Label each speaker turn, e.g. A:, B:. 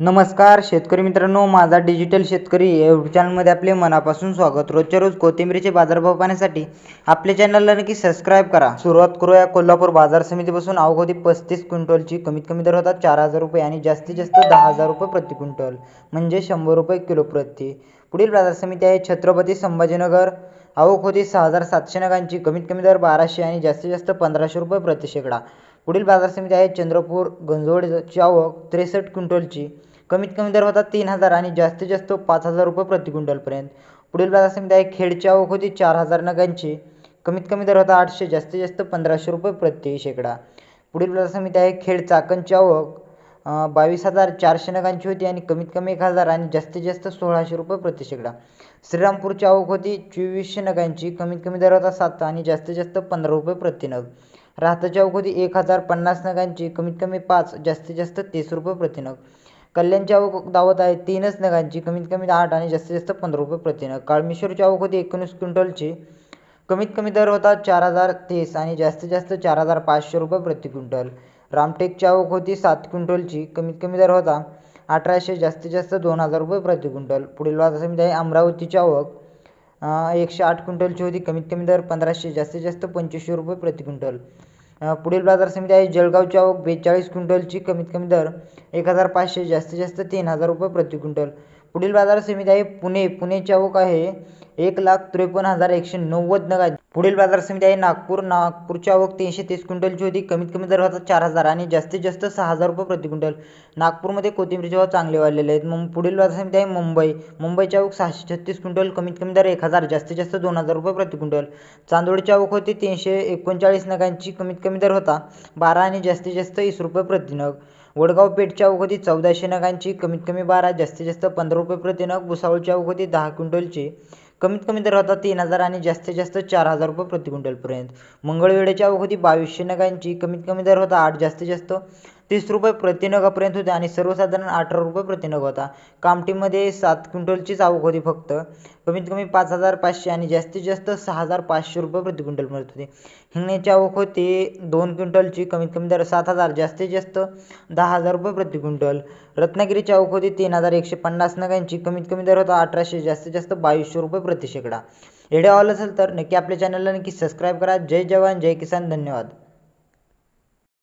A: नमस्कार शेतकरी मित्रांनो माझा डिजिटल शेतकरी या यूट्यूब चॅनलमध्ये आपले मनापासून स्वागत. रोजच्या रोज कोथिंबीरीचे बाजारभाव पाहण्यासाठी आपल्या चॅनलला नक्की सबस्क्राईब करा. सुरुवात करूया कोल्हापूर बाजार समितीपासून. अवघोदी पस्तीस क्विंटलची कमीत कमी दर होता चार हजार रुपये आणि जास्तीत जास्त दहा हजार रुपये प्रति क्विंटल म्हणजे शंभर रुपये किलो प्रति. पुढील बाजार समिती आहे छत्रपती संभाजीनगर. आवक होती सहा हजार सातशे नगांची कमीत कमी दर बाराशे आणि जास्तीत जास्त पंधराशे रुपये प्रति शेकडा. पुढील बाजार समिती आहे चंद्रपूर गंजवडची आवक त्रेसष्ट क्विंटलची. कमीत कमी दर होता तीन हजार आणि जास्तीत जास्त पाच हजार रुपये प्रति क्विंटलपर्यंत. पुढील बाजार समिती आहे खेडची आवक होती चार हजार नगांची. कमीत कमी दर होता आठशे जास्तीत जास्त पंधराशे रुपये प्रति शेकडा. पुढील बाजार समिती आहे खेड चाकणची आवक बावीस हजार चारशे नगांची होती आणि कमीत कमी एक हजार आणि जास्तीत जास्त सोळाशे रुपये प्रति शेकडा. श्रीरामपूरची आवक होती चोवीसशे नगांची. कमीत कमी दर होता सात आणि जास्तीत जास्त पंधरा रुपये प्रति नग. राहताची आवक होती एक हजार पन्नास नगांची कमीत कमी पाच जास्तीत जास्त तीस रुपये प्रति नग कल्याणची आवक दावत आहे तीनच नगांची कमीत कमी आठ आणि जास्तीत जास्त पंधरा रुपये प्रतिनग. काळमेश्वरची आवक होती एकोणीस क्विंटलची कमीत कमी दर होता चार हजार तीस आणि जास्तीत जास्त चार हजार पाचशे रुपये प्रति क्विंटल. रामटेकची आवक होती सात क्विंटलची कमीत कमी दर होता अठराशे जास्तीत जास्त दोन हजार रुपये प्रति क्विंटल. पुढील बाजार समिती आहे अमरावतीची आवक एकशे आठ क्विंटलची होती कमीत कमी दर पंधराशे जास्तीत जास्त पंचवीसशे रुपये प्रति क्विंटल. पुढील बाजार समिती आहे जळगावची आवक बेचाळीस क्विंटलची कमीत कमी दर एक हजार पाचशे जास्तीत जास्त तीन हजार रुपये प्रति क्विंटल. पुढील बाजार समिती आहे पुणे. पुणे चौक आहे एक लाख त्रेपन्न हजार एकशे नव्वद नगा पुढील बाजार समिती आहे नागपूर. नागपूरच्या आवक तीनशे तीस क्विंटलची होती. कमीत कमी दर होता चार हजार आणि जास्तीत जास्त सहा हजार रुपये प्रति क्विंटल. नागपूरमध्ये कोथिंबीरचे भाव चांगले वाढलेले आहेत. मग पुढील बाजार समिती आहे मुंबई. मुंबईच्या आवक सहाशे छत्तीस क्विंटल कमीत कमी दर एक हजार जास्तीत जास्त दोन हजार रुपये प्रति क्विंटल. चांदोडच्या आवक होती तीनशे एकोणचाळीस नगांची कमीत कमी दर होता बारा आणि जास्तीत जास्त वीस रुपये प्रति नग. वडगाव पेठच्या आवक चौदाशे नगांची कमीत कमी बारा जास्तीत जास्त पंधरा रुपये प्रति नग भुसावळची आवक दहा क्विंटलची कमीत कमी दर होता तीन हजार आणि जास्तीत जास्त चार हजार रुपये प्रति क्विंटलपर्यंत. मंगळवेढ्याची आवक बावीसशे नगांची कमीत कमी दर होता आठ जास्तीत जास्त तीस रुपये प्रतिनगापर्यंत होते आणि सर्वसाधारण अठरा रुपये प्रतिनग होता. कामठीमध्ये सात क्विंटलचीच आवक होती फक्त. कमीत कमी पाच हजार पाचशे आणि जास्तीत जास्त सहा हजार पाचशे रुपये प्रति क्विंटल मिळत होते. हिंगण्याची आवक होती दोन क्विंटलची कमीत कमी दर सात हजार जास्तीत जास्त दहा हजार रुपये प्रति क्विंटल रत्नागिरीची आवक होती तीन हजार एकशे पन्नास नगांची कमीत कमी दर होता अठराशे जास्तीत जास्त बावीसशे रुपये प्रति शेकडा व्हिडिओ आवडला असेल तर नक्की आपल्या चॅनलला नक्की सबस्क्राईब करा. जय जवान जय किसान धन्यवाद.